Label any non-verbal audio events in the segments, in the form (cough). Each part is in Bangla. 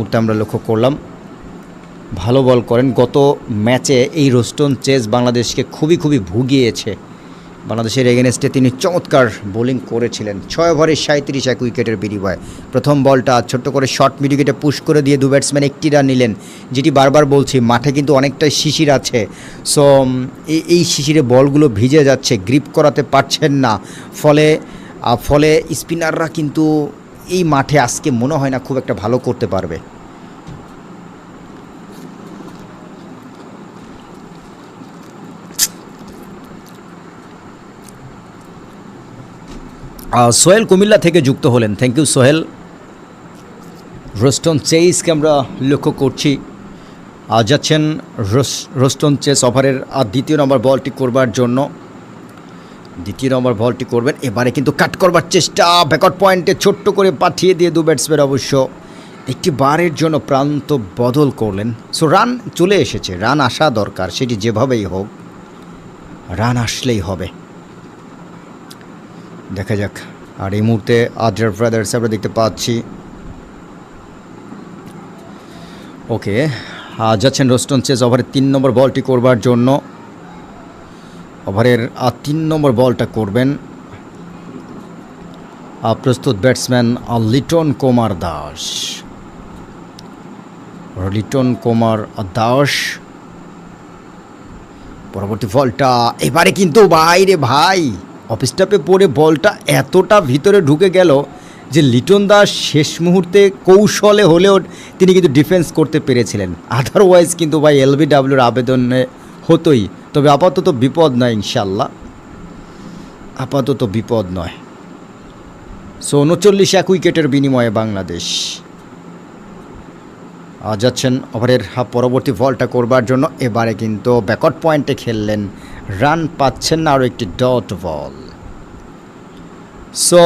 মুহূর্তে আমরা লক্ষ্য করলাম, ভালো বল করেন। গত ম্যাচে এই রোস্টন চেস বাংলাদেশকে খুবই খুবই ভুগিয়েছে। বাংলাদেশের এগেনস্টে তিনি চমৎকার বোলিং করেছিলেন। ছয় ওভারে সাঁত্রিশ এক উইকেটের বিনিময়ে। প্রথম বলটা ছোট্ট করে শর্ট মিডিকেটে পুশ করে দিয়ে দু ব্যাটসম্যান একটি রান নিলেন, যেটি বারবার বলছি, মাঠে কিন্তু অনেকটাই শিশির আছে। সো এই শিশিরে বলগুলো ভিজে যাচ্ছে, গ্রিপ করাতে পারছেন না। ফলে ফলে স্পিনাররা কিন্তু এই মাঠে আজকে মনে হয় না খুব একটা ভালো করতে পারবে। সোহেল কুমিল্লা থেকে যুক্ত হলেন। Thank you Sohel. রোস্টন চেইসকে আমরা লক্ষ্য করছি। যাচ্ছেন রোস- রোস্টন চেস ওভারের দ্বিতীয় নম্বর বলটি করবার জন্য। দ্বিতীয় নম্বর বলটি করবেন। এবারে কিন্তু কাট করবার চেষ্টা। ব্যাকআউট পয়েন্টে ছোট্ট করে পাঠিয়ে দিয়ে দু ব্যাটসম্যান অবশ্য একটি বারের জন্য প্রান্ত বদল করলেন। সো রান চলে এসেছে। রান আসা দরকার। সেটি যেভাবেই হোক রান আসলেই হবে। দেখা যাক। আর এই মুহূর্তে আদ্রার ব্রাদার্স আমরা দেখতে পাচ্ছি। ওকে যাচ্ছেন রোস্টন চেস ওভারের তিন নম্বর বলটি করবার জন্য। ওভারের তিন নম্বর বলটা করবেন প্রস্তুত ব্যাটসম্যান লিটন কুমার দাস। লিটন কুমার দাস। পরবর্তী বলটা, এবারে কিন্তু বাইরে ভাই অফ স্টাপে পড়ে বলটা এতটা ভিতরে ঢুকে গেল যে লিটন দাস শেষ মুহূর্তে কৌশলে হলেও তিনি কিন্তু ডিফেন্স করতে পেরেছিলেন। আদারওয়াইজ কিন্তু ভাই এলবিডাব্লিউর আবেদনে হতোই। তবে আপাতত বিপদ নয় ইনশাল্লাহ আপাতত বিপদ নয়। সো উনচল্লিশ এক উইকেটের বিনিময়ে বাংলাদেশ যাচ্ছেন ওভারের পরবর্তী বলটা করবার জন্য। এবারে কিন্তু ব্যাকআউট পয়েন্টে খেললেন, রান পাচ্ছেন না আরও একটি ডট বল। সো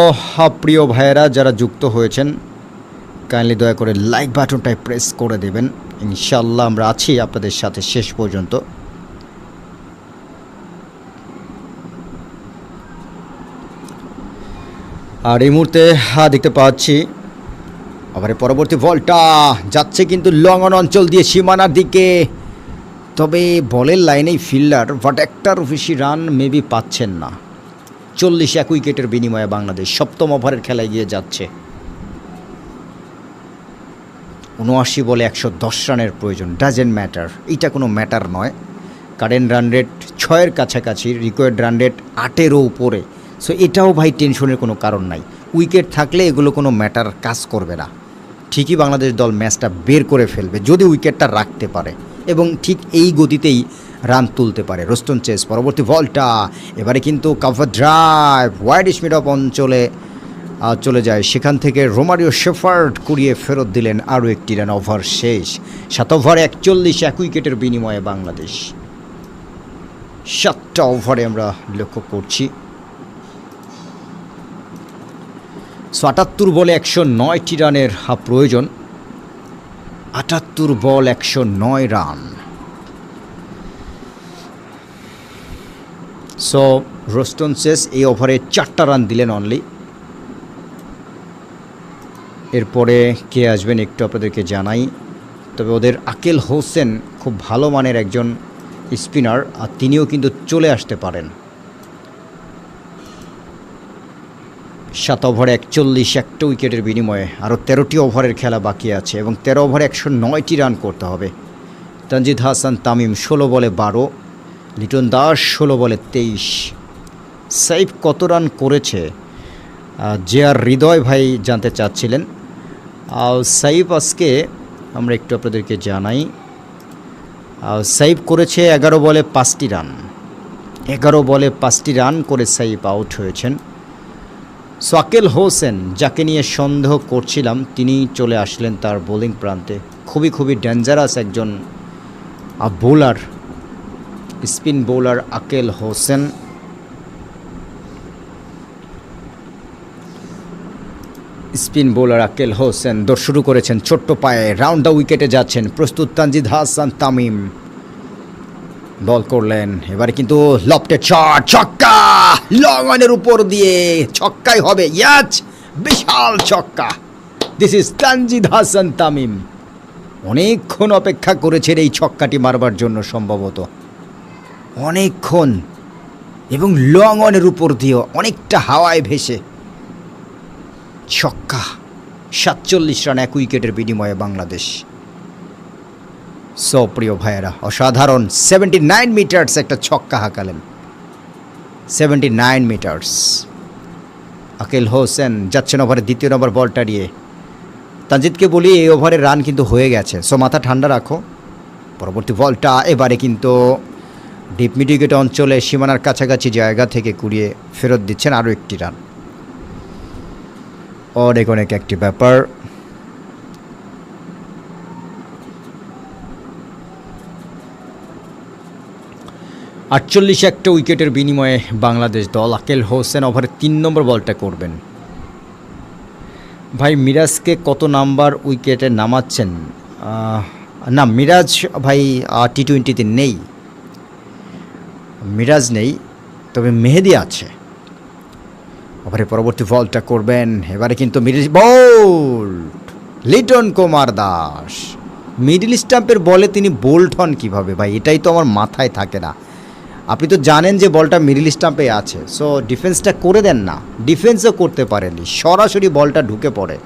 প্রিয় ভাইয়েরা, যারা যুক্ত হয়েছেন, কাইন্ডলি দয়া করে লাইক বাটনটায় প্রেস করে দেবেন। ইনশাল্লাহ আমরা আছি আপনাদের সাথে শেষ পর্যন্ত। আর এই মুহূর্তে হা, দেখতে পাচ্ছি। আবার পরবর্তী বলটা যাচ্ছে কিন্তু লং অন অঞ্চল দিয়ে সীমানার দিকে। তবে বলের লাইনেই ফিল্ডার বাট একটার বেশি রান মেবি পাচ্ছেন না। চল্লিশ এক উইকেটের বিনিময়ে বাংলাদেশ সপ্তম ওভারের খেলায় গিয়ে যাচ্ছে। উনআশি বলে একশো দশ রানের প্রয়োজন ডাজেন্ট ম্যাটার। এইটা কোনো ম্যাটার নয়। কারেন্ট রান রেট ছয়ের কাছাকাছি রিকোয়ার্ড রান রেট আটেরও উপরে। সো এটাও ভাই টেনশনের কোনো কারণ নাই। উইকেট থাকলে এগুলো কোনো ম্যাটার কাজ করবে না। ঠিকই বাংলাদেশ দল ম্যাচটা বের করে ফেলবে, যদি উইকেটটা রাখতে পারে। এবং ঠিক এই গতিতেই রান তুলতে পারে। রোস্টন চেস, পরবর্তী বলটা এবারে কিন্তু কাভার ড্রাইভ ওয়াইড স্মিড অফ অঞ্চলে চলে যায়। সেখান থেকে রোমারিও শেফার্ড কুড়িয়ে ফেরত দিলেন আরও একটি রান ওভার শেষ। সাত ওভারে একচল্লিশ, এক উইকেটের বিনিময়ে বাংলাদেশ। সাতটা ওভারে আমরা লক্ষ্য করছি। সো আটাত্তর বলে একশো নয়টি রানের প্রয়োজন। আটাত্তর বল একশো নয় রান। সো, রোস্টন শেষ, এই ওভারে চারটা রান দিলেন অনলি। এরপরে কে আসবেন একটু আপনাদেরকে জানাই। তবে ওদের আকেল হোসেন খুব ভালো মানের একজন স্পিনার, আর তিনিও কিন্তু চলে আসতে পারেন। সাত ওভারে একচল্লিশ, একটা উইকেটের বিনিময়ে আরও তেরোটি ওভারের খেলা বাকি আছে এবং তেরো ওভারে একশো নয়টি রান করতে হবে। তানজিদ হাসান, তামিম ষোলো বলে বারো, লিটন দাস ষোলো বলে তেইশ। সাইফ কত রান করেছে? যে আর হৃদয় ভাই জানতে চাচ্ছিলেন। সাইফ আজকে আমরা একটু আপনাদেরকে জানাই। সাইফ করেছে এগারো বলে পাঁচটি রান। এগারো বলে পাঁচটি রান করে সাইফ আউট হয়েছেন। সোয়াকেল হোসেন, যাকে নিয়ে সন্দেহ করছিলাম, তিনি চলে আসলেন তার বোলিং প্রান্তে। খুবই খুবই ডেঞ্জারাস একজন bowler spin bowler Akeal Hosein. Spin bowler Akeal Hosein দৌড় শুরু করেছেন, ছোট্ট পায়ে। রাউন্ড দ্য উইকেটে যাচ্ছেন, প্রস্তুত তানজিদ হাসান তামিম। বল করলেন। এবারে কিন্তু লফটে শট ছক্কা! লং অনের উপর দিয়ে ছক্কাই হবে। ইয়াচ বিশাল ছক্কা। This is Tanzid Hasan Tamim. অনেকক্ষণ অপেক্ষা করেছেন এই ছক্কাটি মারবার জন্য সম্ভবত। অনেকক্ষণ এবং লং অনের উপর দিয়েও অনেকটা হাওয়ায় ভেসে। ছক্কা, সাতচল্লিশ রান, এক উইকেটের বিনিময়ে বাংলাদেশ। সো প্রিয় ভাইয়েরা, অসাধারণ সেভেন্টি নাইন মিটার্স একটা ছক্কা হাঁকালেন। Seventy nine metres Akeal Hosein যাচ্ছেন ওভারে দ্বিতীয় নম্বর বলটা নিয়ে। তানজিদকে বলি এই ওভারের রান কিন্তু হয়ে গেছে। সো মাথা ঠান্ডা রাখো। পরবর্তী বলটা এবারে কিন্তু ডিপ মিডিকেট অঞ্চলে সীমানার কাছাকাছি জায়গা থেকে কুড়িয়ে ফেরত দিচ্ছেন আরও একটি রান অনেক অনেক একটি ব্যাপার। আটচল্লিশ একটা উইকেটের বিনিময়ে বাংলাদেশ দল আকেল হোসেন ওভারে তিন নম্বর বলটা করবেন। ভাই, মিরাজকে কত নাম্বার উইকেটে নামাচ্ছেন? না, মিরাজ ভাই টি টোয়েন্টিতে নেই। মিরাজ নেই, তবে মেহেদি আছে। ওভারে পরবর্তী বলটা করবেন। এবারে কিন্তু middle bowled Liton Kumar Das. Middle স্টাম্পের বলে তিনি বোল্ড হন কীভাবে? ভাই, এটাই তো আমার মাথায় থাকে না। আপনি তো জানেন যে বলটা মিডিল স্টাম্পে আছে সো ডিফেন্সটা করে দেন না। ডিফেন্সও করতে পারেননি, সরাসরি বলটা ঢুকে পড়ে।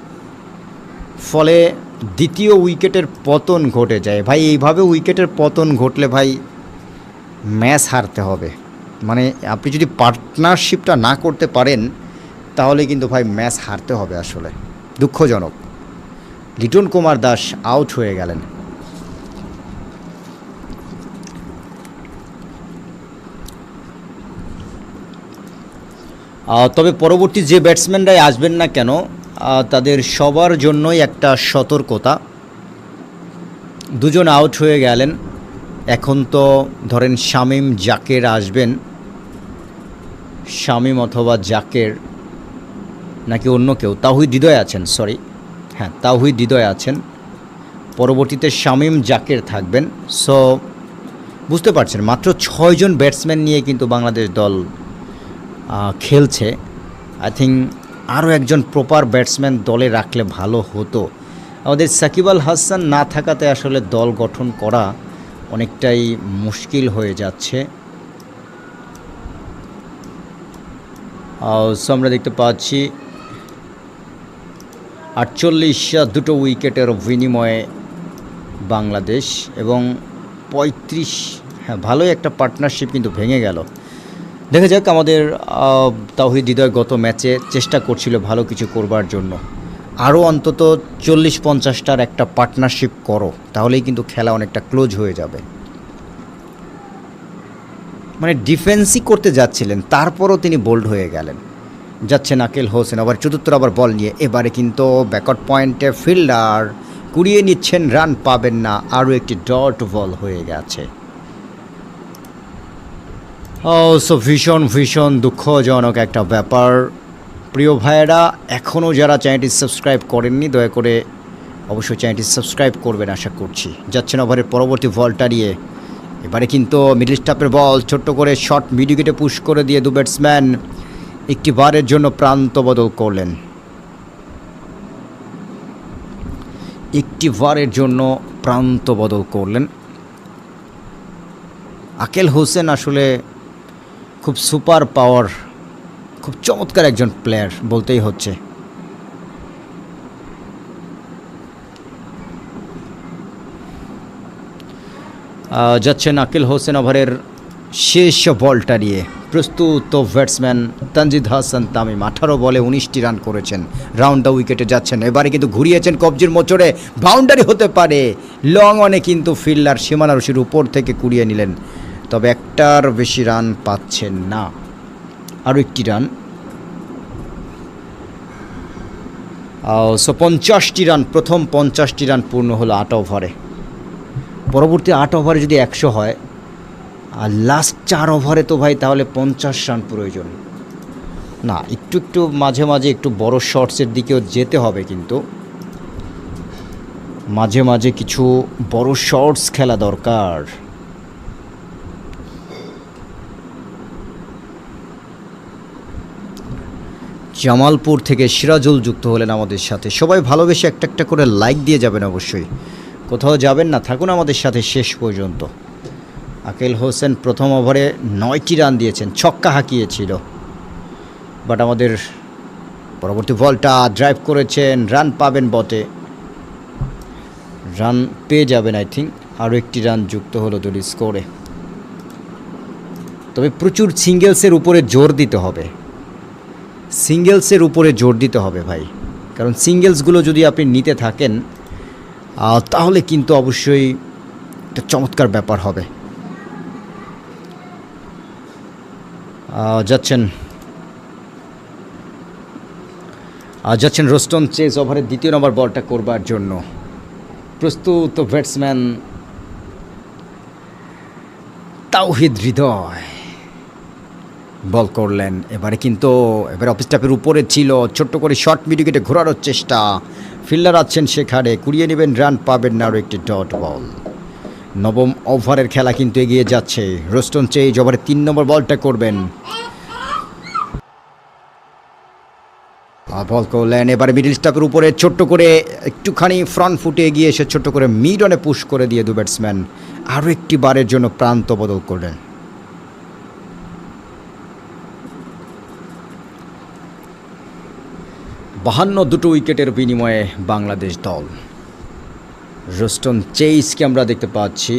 ফলে দ্বিতীয় উইকেটের পতন ঘটে যায়। ভাই, এইভাবে উইকেটের পতন ঘটলে ভাই ম্যাচ হারতে হবে। মানে আপনি যদি পার্টনারশিপটা না করতে পারেন, তাহলে কিন্তু ভাই ম্যাচ হারতে হবে আসলে। দুঃখজনক। লিটন কুমার দাস আউট হয়ে গেলেন। তবে পরবর্তী যে ব্যাটসম্যানরাই আসবেন না কেন তাদের সবার জন্যই একটা সতর্কতা। দুজন আউট হয়ে গেলেন। এখন তো ধরেন শামিম জাকের আসবেন। শামিম অথবা জাকের নাকি অন্য কেউ? তাহিদ হৃদয় আছেন সরি হ্যাঁ তাহিদ হৃদয় আছেন। পরবর্তীতে শামিম জাকের থাকবেন। সো বুঝতে পারছেন, মাত্র ছয়জন ব্যাটসম্যান নিয়ে কিন্তু বাংলাদেশ দল খেলছে। আই থিঙ্ক আরও একজন প্রপার ব্যাটসম্যান দলে রাখলে ভালো হতো। আমাদের সাকিব আল হাসান না থাকাতে আসলে দল গঠন করা অনেকটাই মুশকিল হয়ে যাচ্ছে। আমরা দেখতে পাচ্ছি, আটচল্লিশ দুটো উইকেটের বিনিময়ে বাংলাদেশ এবং পঁয়ত্রিশ হ্যাঁ ভালোই একটা পার্টনারশিপ কিন্তু ভেঙে গেল। দেখা যাক আমাদের আহ, তাওহিদ হৃদয় গত ম্যাচে চেষ্টা করছিল ভালো কিছু করবার জন্য। আরও অন্তত চল্লিশ পঞ্চাশটার একটা পার্টনারশিপ করো তাহলেই কিন্তু খেলা অনেকটা ক্লোজ হয়ে যাবে। মানে ডিফেন্সই করতে যাচ্ছিলেন তারপরও তিনি বোল্ড হয়ে গেলেন। যাচ্ছেন আকেল হোসেন আবার চতুর্থ আবার বল নিয়ে। এবারে কিন্তু ব্যাকআউট পয়েন্টে ফিল্ডার কুড়িয়ে নিচ্ছেন রান পাবেন না আরও একটি ডট বল হয়ে গেছে। সো ভীষণ ভীষণ দুঃখজনক একটা ব্যাপার। প্রিয় ভাইয়েরা এখনও যারা চ্যানেলটি সাবস্ক্রাইব করেননি, দয়া করে অবশ্যই চ্যানেলটি সাবস্ক্রাইব করবেন আশা করছি। যাচ্ছেন ওভারের পরবর্তী বলটা নিয়ে। এবারে কিন্তু মিডল স্টাপের বল, ছোট্ট করে শর্ট মিডিকেটে পুশ করে দিয়ে দু ব্যাটসম্যান একটি বারের জন্য প্রান্ত বদল করলেন। একটি বারের জন্য প্রান্ত বদল করলেন। আকেল হোসেন আসলে খুব সুপার পাওয়ার, খুব চমৎকার একজন প্লেয়ার বলতেই হচ্ছে। যাচ্ছেন আকিল হোসেন ওভারের শেষ বলটা নিয়ে। প্রস্তুত ব্যাটসম্যান তানজিদ হাসান তামিম, আঠারো বলে উনিশটি রান করেছেন। রাউন্ড দ্য উইকেটে যাচ্ছেন। এবারে কিন্তু ঘুরিয়েছেন কবজির মোচড়ে। বাউন্ডারি হতে পারে। লং অনে কিন্তু ফিল্ডার সীমানা রশির উপর থেকে কুড়িয়ে নিলেন তবে একটার বেশি রান পাচ্ছেন না। আরও একটি রান। সো পঞ্চাশটি রান, প্রথম পঞ্চাশটি রান পূর্ণ হলো আট ওভারে। পরবর্তী আট ওভারে যদি একশো হয়, আর লাস্ট চার ওভারে তো ভাই তাহলে পঞ্চাশ রান প্রয়োজন। না, একটু একটু মাঝে মাঝে একটু বড় শর্টসের দিকেও যেতে হবে কিন্তু। মাঝে মাঝে কিছু বড় শর্টস খেলা দরকার। জামালপুর থেকে সিরাজুল যুক্ত হলেন আমাদের সাথে। সবাই ভালোবেসে একটা একটা করে লাইক দিয়ে যাবেন অবশ্যই। কোথাও যাবেন না, থাকুন আমাদের সাথে শেষ পর্যন্ত। আকেল হোসেন প্রথম ওভারে নয়টি রান দিয়েছেন, ছক্কা হাঁকিয়েছিল। বাট আমাদের পরবর্তী বলটা ড্রাইভ করেছেন রান পাবেন বটে। রান পেয়ে যাবেন আই থিঙ্ক আরও একটি রান যুক্ত হলো যদি স্কোরে তবে প্রচুর সিঙ্গেলসের উপরে জোর দিতে হবে। সিঙ্গেলসের উপরে জোর দিতে হবে ভাই। কারণ সিঙ্গেলসগুলো যদি আপনি নিতে থাকেন তাহলে কিন্তু অবশ্যই একটা চমৎকার ব্যাপার হবে। যাচ্ছেন। আহ, যাচ্ছেন রোস্টন চেস ওভারের দ্বিতীয় নম্বর বলটা করবার জন্য। প্রস্তুত ব্যাটসম্যান তাওহিদ হৃদয়। বল করলেন। এবারে কিন্তু, এবারে অফিস স্টাফের উপরে ছিল, ছোট্ট করে শর্ট মিডিকেটে ঘোরানোর চেষ্টা। ফিল্ডার আছেন সেখানে, কুড়িয়ে নেবেন রান পাবেন না আরও একটি ডট বল নবম ওভারের খেলা কিন্তু এগিয়ে যাচ্ছে। রোস্টন চেজ ওভারে তিন নম্বর বলটা করবেন। বল করলেন। এবারে মিডিল স্টাফের উপরে ছোট্ট করে একটুখানি ফ্রন্ট ফুটে এগিয়ে এসে ছোট্ট করে মিড অনে পুশ করে দিয়ে দু ব্যাটসম্যান আরও একটি বারের জন্য প্রান্ত বদল করলেন। বাহান্ন দুটো উইকেটের বিনিময়ে বাংলাদেশ দল। রোস্টন চেইসকে আমরা দেখতে পাচ্ছি।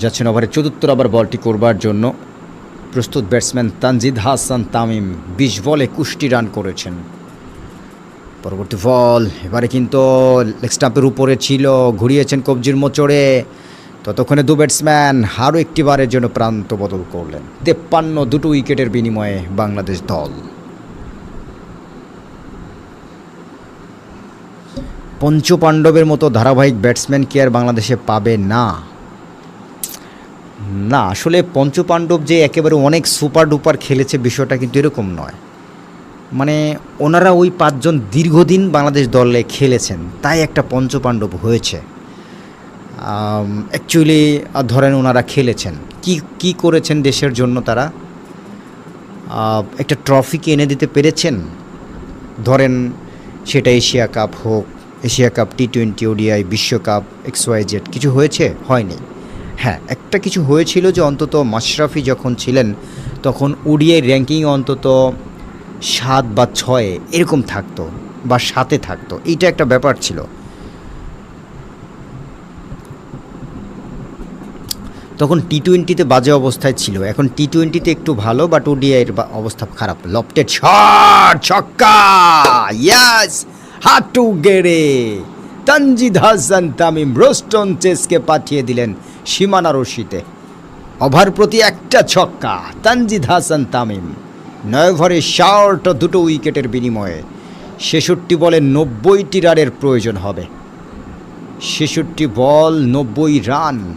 যাচ্ছেন ওভারে চতুর্থ আবার বলটি করবার জন্য। প্রস্তুত ব্যাটসম্যান তানজিদ হাসান তামিম বিশ বলে কুষ্টি রান করেছেন। পরবর্তী বল, এবারে কিন্তু লেগ স্টাম্পের উপরে ছিল, ঘুরিয়েছেন কবজির মোচড়ে। ততক্ষণে দু ব্যাটসম্যান আরও একটি বারের জন্য প্রান্ত বদল করলেন। তেপ্পান্ন দুটো উইকেটের বিনিময়ে বাংলাদেশ দল। পঞ্চপাণ্ডবের মতো ধারাবাহিক ব্যাটসম্যান কি আর বাংলাদেশে পাবে না? না, আসলে পঞ্চপাণ্ডব যে একেবারে অনেক সুপার ডুপার খেলেছে বিষয়টা কিন্তু এরকম নয়। মানে ওনারা ওই পাঁচজন দীর্ঘদিন বাংলাদেশ দলে খেলেছেন, তাই একটা পঞ্চপাণ্ডব হয়েছে। অ্যাকচুয়ালি ধরেন ওনারা খেলেছেন। কি কি করেছেন দেশের জন্য তারা? একটা ট্রফি কি এনে দিতে পেরেছেন? ধরেন সেটা এশিয়া কাপ হোক, Asia cup T twenty ODI বিশ্বকাপ এক্স ওয়াই জেড কিছু হয়েছে? হয়নি। হ্যাঁ একটা কিছু হয়েছিল যে অন্তত মাশরাফি যখন ছিলেন, তখন ওডিআই র্যাঙ্কিং অন্তত সাত বা ছয়ে এরকম থাকতো বা সাতে থাকতো। এইটা একটা ব্যাপার ছিল। তখন টি টোয়েন্টিতে বাজে অবস্থায় ছিল। এখন টি টোয়েন্টিতে একটু ভালো বাট ওডিআইয়ের অবস্থা খারাপ। লফটেড শট ছক্কা ইয়াস হাটু গেড়ে। তানজিদ হাসান, তামিম রোস্টন, চেসকে পাঠিয়ে দিলেন সীমানা রশিতে। ওভার প্রতি একটা ছক্কা, তানজিদ হাসান, তামিম। নয় ওভারে শর্ট দুটো উইকেটের বিনিময়ে। ছেষট্টি বলে নব্বইটি রানের প্রয়োজন হবে। ছেষট্টি বল, নব্বই রান।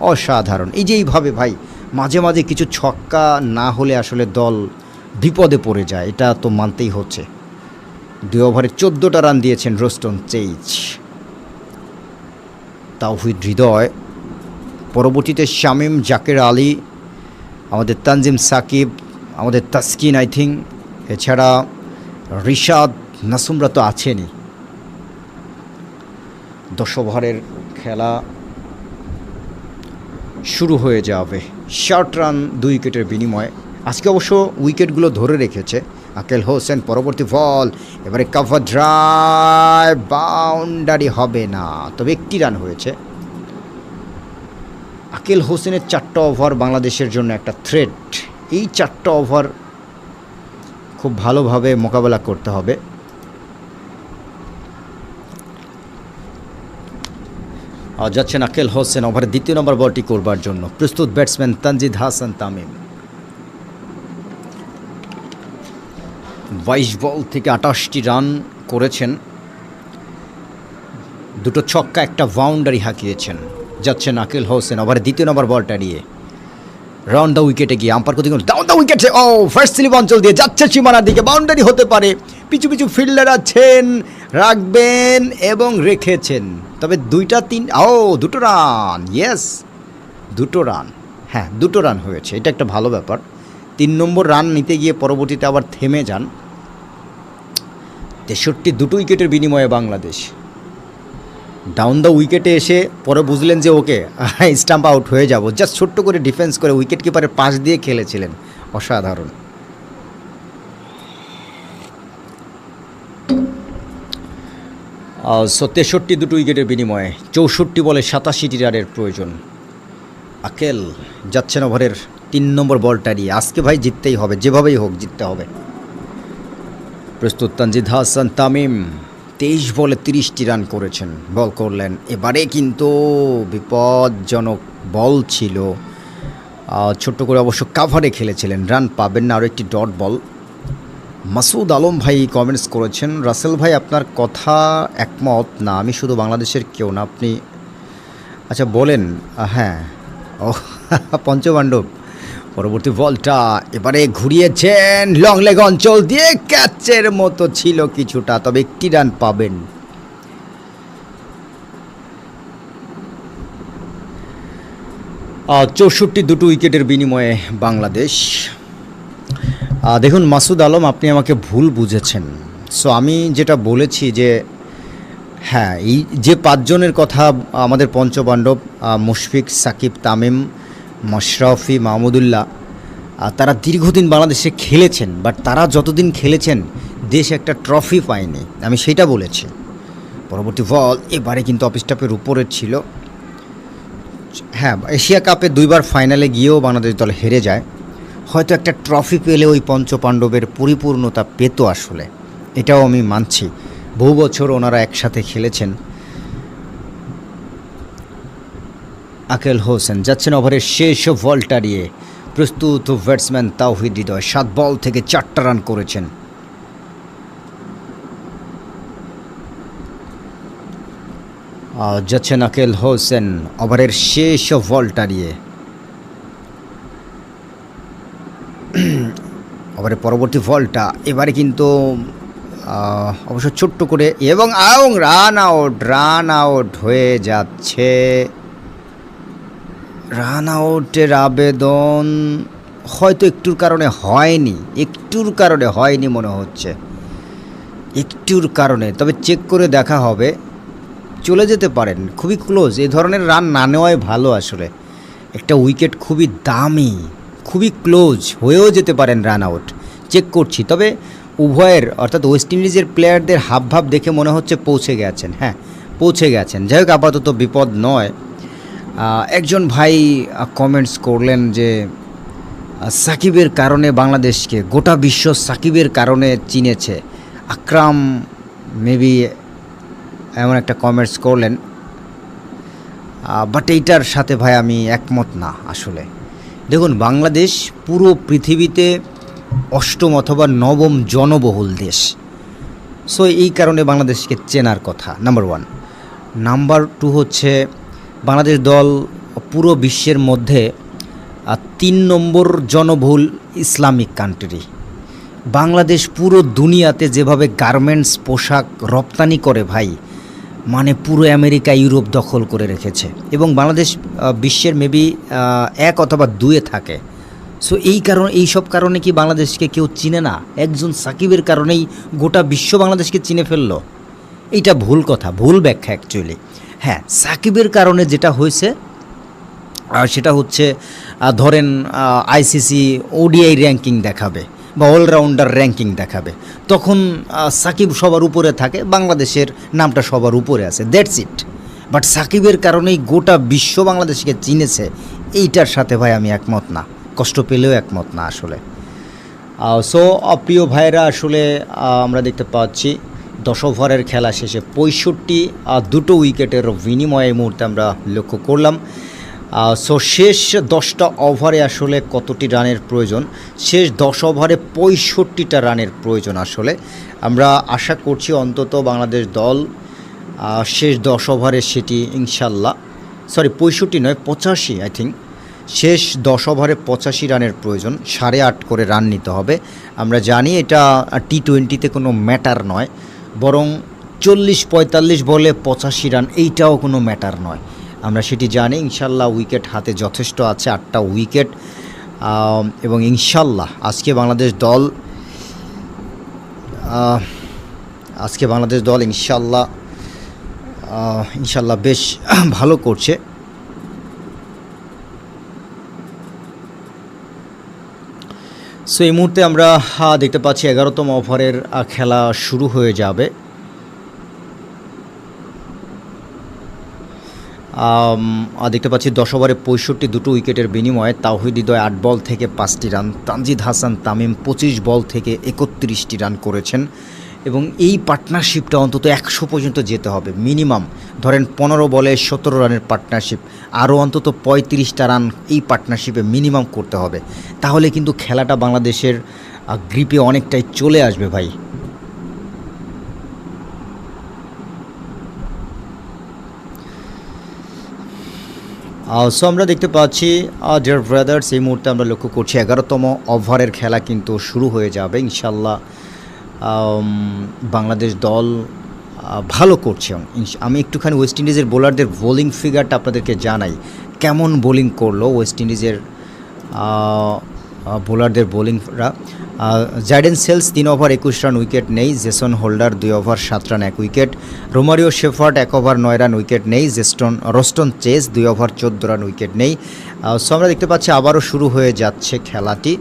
অসাধারণ। এই যে এইভাবে ভাই, মাঝে মাঝে কিছু ছক্কা না হলে আসলে দল বিপদে পড়ে যায়, এটা তো মানতেই হচ্ছে। দুই ওভারে চোদ্দোটা রান দিয়েছেন রোস্টন চেইচ। তাওহিদ হৃদয়। পরবর্তীতে শামীম, জাকের আলী, আমাদের তানজিম সাকিব, আমাদের তাসকিন, আই থিঙ্ক এছাড়া রিশাদ, নাসুমরা তো আছেনই। দশ ওভারের খেলা শুরু হয়ে যাবে। শর্ট রান দুই উইকেটের বিনিময়ে। আজকে অবশ্য উইকেটগুলো ধরে রেখেছে আকেল হোসেন। পরবর্তী বল এবারে কাভার ড্রাই বাউন্ডারি হবে না। তবে একটি রান হয়েছে। আকেল হোসেনের চারটা ওভার বাংলাদেশের জন্য একটা থ্রেট এই চারটা ওভার খুব ভালোভাবে মোকাবেলা করতে হবে। যাচ্ছেন আকেল হোসেন ওভারের দ্বিতীয় নম্বর বলটি করবার জন্য। প্রস্তুত ব্যাটসম্যান তানজিদ হাসান তামিম। বাইশ বল থেকে আটাশটি রান করেছেন। দুটো ছক্কা, একটা বাউন্ডারি হাঁকিয়েছেন। যাচ্ছেন আকিল হোসেন ওভারের দ্বিতীয় নম্বর বলটা নিয়ে। রাউন্ড দ্য উইকেটে গিয়ে আম্পার কোথায় ডাউন দ্য উইকেটে ও ফার্স্ট স্লিপ অঞ্চল দিয়ে যাচ্ছে সীমানার দিকে। বাউন্ডারি হতে পারে। পিছু পিছু ফিল্ডার আছেন রাখবেন এবং রেখেছেন। তবে দুইটা তিন, ও, দুটো রান ইয়েস দুটো রান। হ্যাঁ দুটো রান হয়েছে, এটা একটা ভালো ব্যাপার। তিন নম্বর রান নিতে গিয়ে পরবর্তীতে আবার থেমে যান। তেষট্টি দুটো উইকেটের বিনিময়ে বাংলাদেশ। ডাউন দ্য উইকেটে এসে পরে বুঝলেন যে ওকে (laughs) স্টাম্প আউট হয়ে যাব। জাস্ট ছোট্ট করে ডিফেন্স করে উইকেট কিপারের পাশ দিয়ে খেলেছিলেন। অসাধারণ। সো তেষট্টি দুটো উইকেটের বিনিময়ে চৌষট্টি বলে সাতাশিটি রানের প্রয়োজন। আকেল যাচ্ছেন ওভারের তিন নম্বর বলটা নিয়ে। আজকে ভাই জিততেই হবে, যেভাবেই হোক জিততে হবে। প্রস্তুত তানজিদ হাসান তামিম, তেইশ বলে তিরিশটি রান করেছেন, বল করলেন। এবারে কিন্তু বিপজ্জনক বল ছিল। ছোট্ট করে অবশ্য কাভারে খেলেছিলেন, রান পাবেন না আরও একটি ডট বল মাসুদ আলম ভাই কমেন্টস করেছেন, রাসেল ভাই, আপনার কথা একমত। না, আমি শুধু বাংলাদেশের কেউ না, আপনি আচ্ছা বলেন হ্যাঁ ও পঞ্চপাণ্ডব পরবর্তী বলটা এবারে ঘুরিয়েছেন। লং লেগ অঞ্চল দিয়ে ক্যাচের মতো ছিল কিছুটা, তবে একটি রান পাবেন। চৌষট্টি দুটো উইকেটের বিনিময়ে বাংলাদেশ দেখুন, মাসুদ আলম, আপনি আমাকে ভুল বুঝেছেন। সো আমি যেটা বলেছি যে হ্যাঁ এই যে পাঁচজনের কথা আমাদের পঞ্চপাণ্ডব মুশফিক, সাকিব, তামিম, মশরাফি, মাহমুদুল্লাহ তারা দীর্ঘদিন বাংলাদেশে খেলেছেন বাট তারা যতদিন খেলেছেন, দেশ একটা ট্রফি পায়নি। আমি সেটা বলেছি। পরবর্তী বল, এবারে কিন্তু অফিস স্টাফের উপরে ছিল। হ্যাঁ এশিয়া কাপে দুইবার ফাইনালে গিয়েও বাংলাদেশ দল হেরে যায়। হয়তো একটা ট্রফি পেলে ওই পঞ্চপাণ্ডবের পরিপূর্ণতা পেত আসলে। এটাও আমি মানছি। বহু বছর ওনারা একসাথে খেলেছেন। আকেল হোসেন, যাচ্ছেন ওভারের শেষ বলটা দিয়ে প্রস্তুত ব্যাটসম্যান তাওহিদ হৃদয়, সাত বল থেকে চারটা রান করেছেন। যাচ্ছেন আকেল হোসেন, ওভারের শেষ বলটা দিয়ে ওভারের পরবর্তী ফলটা। এবারে কিন্তু অবশ্য ছোট্ট করে এবং আউং রান আউট রান আউট হয়ে যাচ্ছে। রান আউটের আবেদন হয়তো একটুর কারণে হয়নি, একটুর কারণে হয়নি মনে হচ্ছে। একটুর কারণে, তবে চেক করে দেখা হবে। চলে যেতে পারেন, খুবই ক্লোজ, এই ধরনের রান না নেওয়াই ভালো আসলে। একটা উইকেট খুবই দামি, খুবই ক্লোজ, হয়েও যেতে পারেন রান আউট। চেক করছি। তবে উভয়ের, অর্থাৎ ওয়েস্ট ইন্ডিজের প্লেয়ারদের হাবভাব দেখে মনে হচ্ছে পৌঁছে গেছেন। হ্যাঁ পৌঁছে গেছেন। যাই হোক, আপাতত বিপদ নয়। একজন ভাই কমেন্টস করলেন যে সাকিবের কারণে বাংলাদেশকে, গোটা বিশ্ব সাকিবের কারণে চিনেছে। আকরাম মেবি এমন একটা কমেন্টস করলেন। বাট এইটার সাথে ভাই আমি একমত না, আসলে। দেখুন, বাংলাদেশ পুরো পৃথিবীতে অষ্টম অথবা নবম জনবহুল দেশ। সো এই কারণে বাংলাদেশকে চেনার কথা নাম্বার ওয়ান নাম্বার টু হচ্ছে, বাংলাদেশ দল পুরো বিশ্বের মধ্যে তিন নম্বর জনবহুল ইসলামিক কান্ট্রি বাংলাদেশ পুরো দুনিয়াতে যেভাবে গার্মেন্টস পোশাক রপ্তানি করে ভাই মানে পুরো আমেরিকা, ইউরোপ দখল করে রেখেছে। এবং বাংলাদেশ বিশ্বের মেবি এক অথবা দুয়ে থাকে। সো এই কারণে এই সব কারণে কি বাংলাদেশকে কেউ চিনে না? একজন সাকিবের কারণেই গোটা বিশ্ব বাংলাদেশকে চিনে ফেলল। এইটা ভুল কথা, ভুল ব্যাখ্যা অ্যাকচুয়ালি হ্যাঁ সাকিবের কারণে যেটা হয়েছে, আর সেটা হচ্ছে ধরেন আইসিসি ওডিআই র্যাঙ্কিং দেখাবে বা অলরাউন্ডার র্যাঙ্কিং দেখাবে। তখন সাকিব সবার উপরে থাকে, বাংলাদেশের নামটা সবার উপরে আছে দ্যাটস ইট বাট সাকিবের কারণেই গোটা বিশ্ব বাংলাদেশকে চিনেছে, এইটার সাথে ভাই আমি একমত না। কষ্ট পেলেও একমত না আসলে। সো প্রিয় ভাইরা আসলে আমরা দেখতে পাচ্ছি দশ ওভারের খেলা শেষে পঁয়ষট্টি দুটো উইকেটের বিনিময়ে মুহূর্তে আমরা লক্ষ্য করলাম। সো শেষ দশটা ওভারে আসলে কতটি রানের প্রয়োজন? শেষ দশ ওভারে পঁয়ষট্টিটা রানের প্রয়োজন আসলে। আমরা আশা করছি অন্তত বাংলাদেশ দল শেষ দশ ওভারে সেটি ইনশাল্লাহ সরি পঁয়ষট্টি নয়, পঁচাশি আই থিঙ্ক শেষ দশ ওভারে পঁচাশি রানের প্রয়োজন, সাড়ে আট করে রান নিতে হবে। আমরা জানি এটা টি টোয়েন্টিতে কোনো ম্যাটার নয়, বরং চল্লিশ পঁয়তাল্লিশ বলে পঁচাশি রান, এইটাও কোনো ম্যাটার নয়। আমরা সেটি জানি, ইনশাল্লাহ উইকেট হাতে যথেষ্ট আছে, আটটা উইকেট এবং ইনশাল্লাহ আজকে বাংলাদেশ দল আজকে বাংলাদেশ দল ইনশাল্লাহ ইনশাল্লাহ বেশ ভালো করছে। সো এই মুহূর্তে আমরা দেখতে পাচ্ছি এগারোতম ওভারের খেলা শুরু হয়ে যাবে। দেখতে পাচ্ছি দশ ওভারে পঁয়ষট্টি দুটো উইকেটের বিনিময়ে তাওহিদ হৃদয় আট বল থেকে পাঁচটি রান, তানজিদ হাসান তামিম পঁচিশ বল থেকে একত্রিশটি রান করেছেন। এবং এই পার্টনারশিপটা অন্তত একশো পর্যন্ত যেতে হবে, মিনিমাম। ধরেন পনেরো বলে সতেরো রানের পার্টনারশিপ আরও অন্তত পঁয়ত্রিশটা রান এই পার্টনারশিপে মিনিমাম করতে হবে। তাহলে কিন্তু খেলাটা বাংলাদেশের গ্রিপে অনেকটাই চলে আসবে ভাই। সো আমরা দেখতে পাচ্ছি ডিয়ার ব্রাদার্স এই মুহূর্তে আমরা লক্ষ্য করছি এগারোতম ওভারের খেলা কিন্তু শুরু হয়ে যাবে। ইনশাল্লাহ বাংলাদেশ দল ভালো করছে। আমি একটুখানি ওয়েস্ট ইন্ডিজের বোলারদের বোলিং ফিগারটা আপনাদেরকে জানাই। কেমন বোলিং করল ওয়েস্ট ইন্ডিজের বোলারদের বোলিংরা জাইডেন সেলস তিন ওভার একুশ রান উইকেট নেই। জেসন হোল্ডার দুই ওভার সাত রান এক উইকেট রোমারিও শেফার্ট এক ওভার নয় রান উইকেট নেই। জেস্টন রোস্টন চেস দুই ওভার চোদ্দ রান উইকেট নেই। সো আমরা দেখতে পাচ্ছি আবারও শুরু হয়ে যাচ্ছে খেলাটি।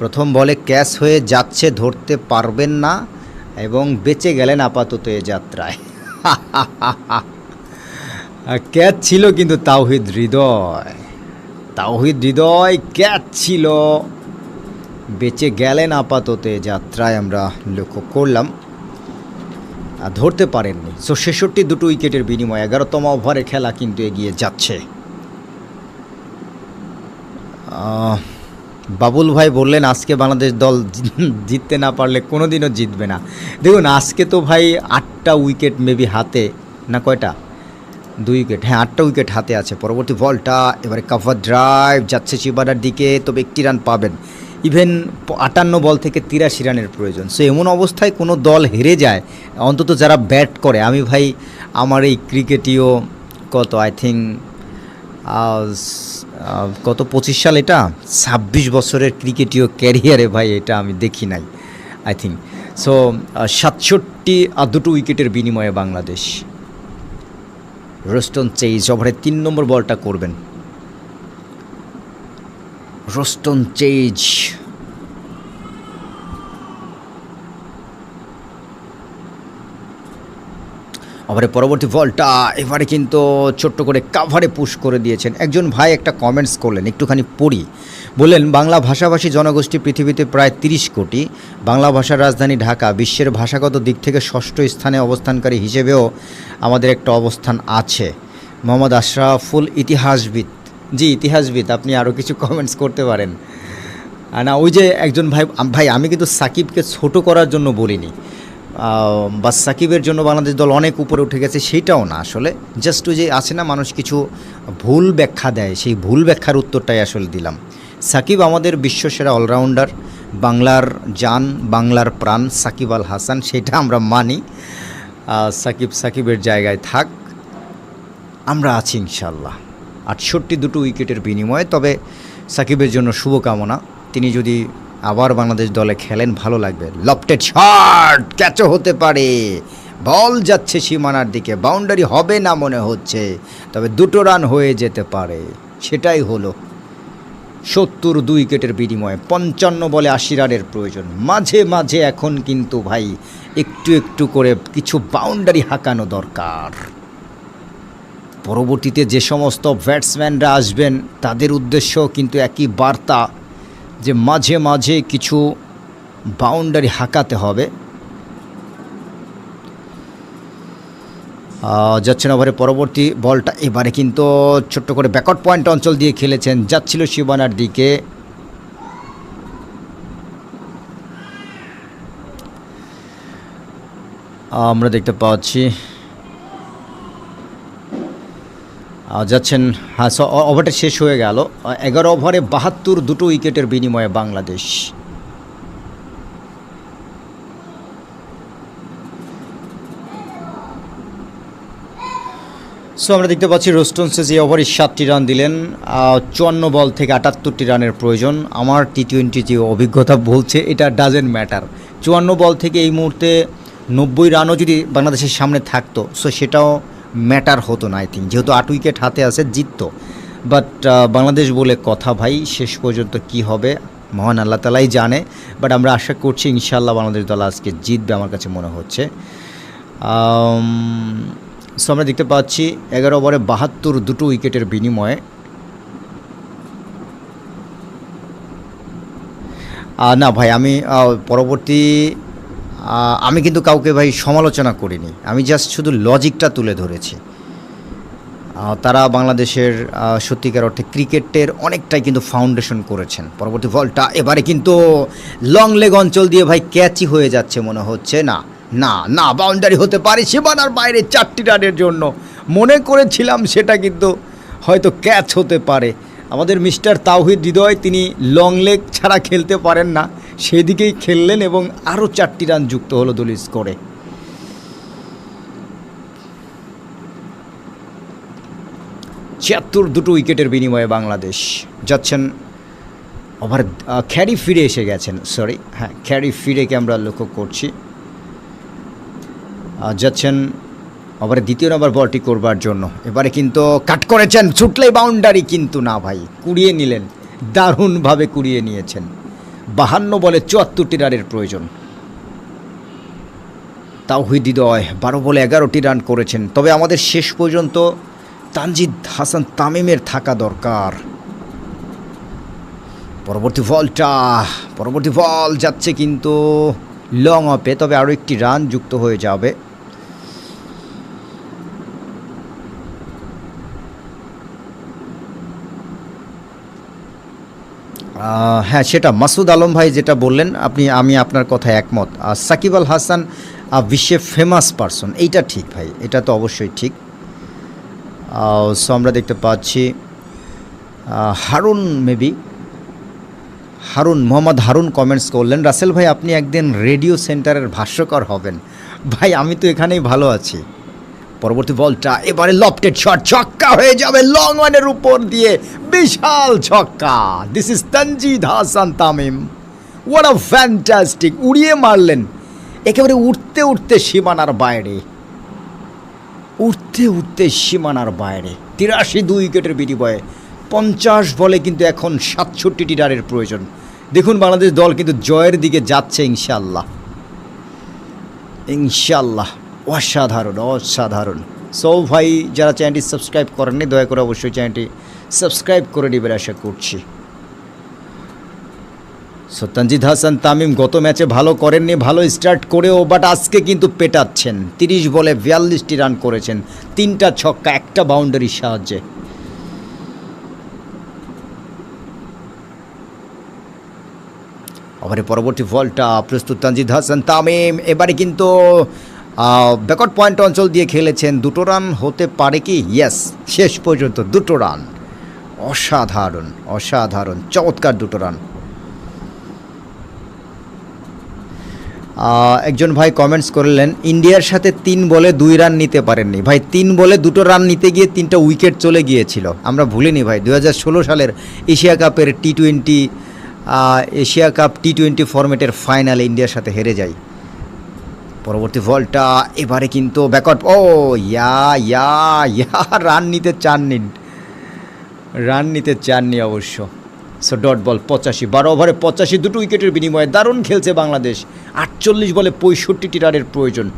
প্রথম বলে ক্যাচ হয়ে যাচ্ছে, ধরতে পারবেন না। এবং বেঁচে গেলেন আপাতত এ যাত্রায়। ক্যাচ ছিল কিন্তু তাওহিদ হৃদয়। তাওহিদ হৃদয়, ক্যাচ ছিল। বেঁচে গেলেন আপাতত এ যাত্রায় আমরা লক্ষ্য করলাম। আর ধরতে পারেননি। সো ছেষট্টি দুটো উইকেটের বিনিময়ে এগারোতম ওভারে খেলা কিন্তু এগিয়ে যাচ্ছে। বাবুল ভাই বললেন, আজকে বাংলাদেশ দল (laughs) জিততে না পারলে কোনো দিনও জিতবে না। দেখুন, আজকে তো ভাই আটটা উইকেট মেবি হাতে, না কয়টা? দুই উইকেট হ্যাঁ আটটা উইকেট হাতে আছে। পরবর্তী বলটা, এবারে কাভার ড্রাইভ যাচ্ছে চিবাডার দিকে, তবে একটি রান পাবেন। ইভেন আটান্ন বল থেকে তিরাশি রানের প্রয়োজন। সো এমন অবস্থায় কোনো দল হেরে যায়, অন্তত যারা ব্যাট করে। আমি ভাই, আমার এই ক্রিকেটীয় কত? আই থিঙ্ক কত পঁচিশ সাল এটা, ছাব্বিশ বছরের ক্রিকেটীয় ক্যারিয়ারে ভাই এটা আমি দেখি নাই আই থিঙ্ক সো সাতষট্টি আর দুটো উইকেটের বিনিময়ে বাংলাদেশ রোস্টন চেইজ ওভারে তিন নম্বর বলটা করবেন। রোস্টন চেইজ ওভারে পরবর্তী বলটা এবারে কিন্তু ছোট্ট করে কাভারে পুশ করে দিয়েছেন। একজন ভাই একটা কমেন্টস করলেন, একটুখানি পড়ি। বললেন, বাংলা ভাষাভাষী জনগোষ্ঠী পৃথিবীতে প্রায় তিরিশ কোটি। বাংলা ভাষার রাজধানী ঢাকা, বিশ্বের ভাষাগত দিক থেকে ষষ্ঠ স্থানে অবস্থানকারী হিসেবেও আমাদের একটা অবস্থান আছে। মোহাম্মদ আশরাফুল ইতিহাসবিদ। জি, ইতিহাসবিদ, আপনি আরও কিছু কমেন্টস করতে পারেন। না, ওই যে একজন ভাই ভাই, আমি কিন্তু সাকিবকে ছোট করার জন্য বলিনি। বা সাকিবের জন্য বাংলাদেশ দল অনেক উপরে উঠে গেছে, সেটাও না আসলে। জাস্ট যে আছে না, মানুষ কিছু ভুল ব্যাখ্যা দেয়, সেই ভুল ব্যাখ্যার উত্তরটাই আসলে দিলাম। সাকিব আমাদের বিশ্বসেরা অলরাউন্ডার বাংলার জান, বাংলার প্রাণ, সাকিব আল হাসান, সেটা আমরা মানি। সাকিব সাকিবের জায়গায় থাক, আমরা আছি ইনশাল্লাহ আটষট্টি দুটো উইকেটের বিনিময়ে, তবে সাকিবের জন্য শুভকামনা। তিনি যদি আবার বাংলাদেশ দলে খেলেন, ভালো লাগবে। লফটেড শট ক্যাচও হতে পারে। বল যাচ্ছে সীমানার দিকে। বাউন্ডারি হবে না মনে হচ্ছে। তবে দুটো রান হয়ে যেতে পারে। সেটাই হলো সত্তর দুই উইকেটের বিনিময়ে পঞ্চান্ন বলে আশি রানের প্রয়োজন। মাঝে মাঝে এখন কিন্তু ভাই একটু একটু করে কিছু বাউন্ডারি হাঁকানো দরকার। পরবর্তীতে যে সমস্ত ব্যাটসম্যানরা আসবেন, তাদের উদ্দেশ্য কিন্তু একই বার্তা। যে মাঝে মাঝে কিছু বাউন্ডারি হাঁকাতে হবে। যাচ্ছেন ওভারে পরবর্তী বলটা। এবারে কিন্তু ছোট্ট করে ব্যাকআউট পয়েন্ট অঞ্চল দিয়ে খেলেছেন। যাচ্ছিল শিবানার দিকে। আমরা দেখতে পাচ্ছি যাচ্ছেন হ্যাঁ ওভারটা শেষ হয়ে গেল। এগারো ওভারে বাহাত্তর, দুটো উইকেটের বিনিময়ে বাংলাদেশ। সো আমরা দেখতে পাচ্ছি রোস্টনসে যে ওভারে সাতটি রান দিলেন চুয়ান্ন বল থেকে আটাত্তরটি রানের প্রয়োজন। আমার টি টোয়েন্টি যে অভিজ্ঞতা বলছে, এটা ডাজেন্ট ম্যাটার চুয়ান্ন বল থেকে এই মুহূর্তে নব্বই রানও যদি বাংলাদেশের সামনে থাকতো সো সেটাও ম্যাটার হতো না আই থিঙ্ক যেহেতু আট উইকেট হাতে আছে, জিততো। বাট বাংলাদেশ বলে কথা ভাই, শেষ পর্যন্ত কি হবে, মহান আল্লাহ তালাই জানে। বাট আমরা আশা করছি ইনশাল্লাহ বাংলাদেশ দল আজকে জিতবে, আমার কাছে মনে হচ্ছে। সো আমরা দেখতে পাচ্ছি, এগারো ওভারে বাহাত্তর দুটো উইকেটের বিনিময়ে। না ভাই, আমি পরবর্তী আমি কিন্তু কাউকে ভাই সমালোচনা করিনি। আমি জাস্ট শুধু লজিকটা তুলে ধরেছি। তারা বাংলাদেশের সত্যিকার অর্থে ক্রিকেটের অনেকটাই কিন্তু ফাউন্ডেশন করেছেন। পরবর্তী বলটা, এবারে কিন্তু লং লেগ অঞ্চল দিয়ে ভাই ক্যাচই হয়ে যাচ্ছে মনে হচ্ছে। না না না বাউন্ডারি হতে পারে সীমানার বাইরে চারটি রানের জন্য। মনে করেছিলাম সেটা কিন্তু হয়তো ক্যাচ হতে পারে। আমাদের মিস্টার তাওহিদ হৃদয়, তিনি লং লেগ ছাড়া খেলতে পারেন না। সেদিকেই খেললেন এবং আরও চারটি রান যুক্ত হলো দলীয় স্কোরে। ছিয়াত্তর দুটো উইকেটের বিনিময়ে বাংলাদেশ যাচ্ছেন ওভার খ্যারি ফিরে এসে গেছেন সরি হ্যাঁ খ্যারি ফিরেকে আমরা লক্ষ্য করছি। যাচ্ছেন ওভারে দ্বিতীয় নম্বর বলটি করবার জন্য। এবারে কিন্তু কাট করেছেন, ছুটলেই বাউন্ডারি কিন্তু না ভাই, কুড়িয়ে নিলেন, দারুণভাবে কুড়িয়ে নিয়েছেন। বাহান্ন বলে চুয়াত্তরটি রানের প্রয়োজন। তাও হৃদয় বারো বলে এগারোটি রান করেছেন। তবে আমাদের শেষ পর্যন্ত তানজিদ হাসান তামিমের থাকা দরকার। পরবর্তী বলটা, পরবর্তী বল যাচ্ছে কিন্তু লং অপে তবে আরও একটি রান যুক্ত হয়ে যাবে। হ্যাঁ সেটা মাসুদ আলম ভাই যেটা বললেন, আপনি, আমি আপনার কথায় একমত। আর সাকিব আল হাসান বিশ্বে ফেমাস পারসন এইটা ঠিক ভাই, এটা তো অবশ্যই ঠিক। সো আমরা দেখতে পাচ্ছি হারুন মেবি হারুন, মোহাম্মদ হারুন কমেন্টস করলেন, রাসেল ভাই আপনি একদিন রেডিও সেন্টারের ভাষ্যকর হবেন। ভাই, আমি তো এখানেই ভালো আছি। পরবর্তী বলটা, এবারে লফটেড শট ছক্কা হয়ে যাবে লং ওয়ানের উপর দিয়ে, বিশাল ছক্কা। This is Tanzid Hasan Tamim. What a fantastic উড়িয়ে মারলেন। একেবারে উঠতে উঠতে সীমানার বাইরে। উঠতে উঠতে সীমানার বাইরে। তিরাশি দুই উইকেটের বিনিময়ে। পঞ্চাশ বলে কিন্তু এখন সাতষট্টিটি রানের প্রয়োজন। দেখুন, বাংলাদেশ দল কিন্তু জয়ের দিকে যাচ্ছে ইনশাল্লাহ ইনশাল্লাহ অসাধারণ অসাধারণ। সো ভাই, যারা চ্যানেলটি সাবস্ক্রাইব করেননি, দয়া করে অবশ্যই চ্যানেলটি সাবস্ক্রাইব করে নেবেন আশা করছি। সত্যঞ্জিৎ হাসান তামিম গত ম্যাচে ভালো করেননি, ভালো স্টার্ট করেও বাট আজকে কিন্তু পেটাচ্ছেন। তিরিশ বলে বিয়াল্লিশটি রান করেছেন, তিনটা ছক্কা, একটা বাউন্ডারির সাহায্যে। আবার পরবর্তী বলটা প্রস্তুত তানজিদ হাসান তামিম। এবারে কিন্তু ব্যাকওয়ার্ড পয়েন্ট অঞ্চল দিয়ে খেলেছেন, দুটো রান হতে পারে কি? ইয়েস শেষ পর্যন্ত দুটো রান। অসাধারণ অসাধারণ, চমৎকার দুটো রান। একজন ভাই কমেন্টস করলেন, ইন্ডিয়ার সাথে তিন বলে দুই রান নিতে পারেননি। ভাই, তিন বলে দুটো রান নিতে গিয়ে তিনটা উইকেট চলে গিয়েছিল। আমরা ভুলিনি ভাই দু হাজার ষোলো সালের এশিয়া কাপের T twenty Asia cup T twenty ফরম্যাটের ফাইনালে ইন্ডিয়ার সাথে হেরে যায় পরবর্তী বলটা এবারে কিন্তু ব্যাকআউট, ও, ইয়া ইয়া ইয়া, রান নিতে চাননি। রান নিতে চাননি অবশ্য। সো, ডট বল পঁচাশি, বারো ওভারে পঁচাশি, দুটো উইকেটের বিনিময়ে দারুণ খেলছে বাংলাদেশ। আটচল্লিশ বলে পঁয়ষট্টিটি রানের প্রয়োজন।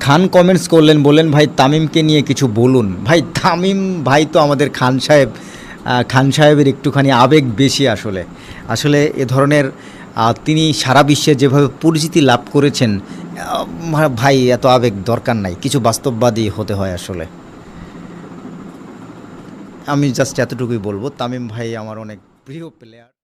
খান কমেন্টস করলেন, বললেন, ভাই, তামিমকে নিয়ে কিছু বলুন। ভাই, তামিম, ভাই তো আমাদের খান সাহেব। খান সাহেবের একটুখানি আবেগ বেশি আসলে। আসলে এ ধরনের তিনি সারা বিশ্বে যেভাবে পরিচিতি লাভ করেছেন ভাই, এত আবেগ দরকার নাই, কিছু বাস্তববাদী হতে হয় আসলে। আমি জাস্ট এতটুকুই বলব, তামিম ভাই আমার অনেক প্রিয় প্লেয়ার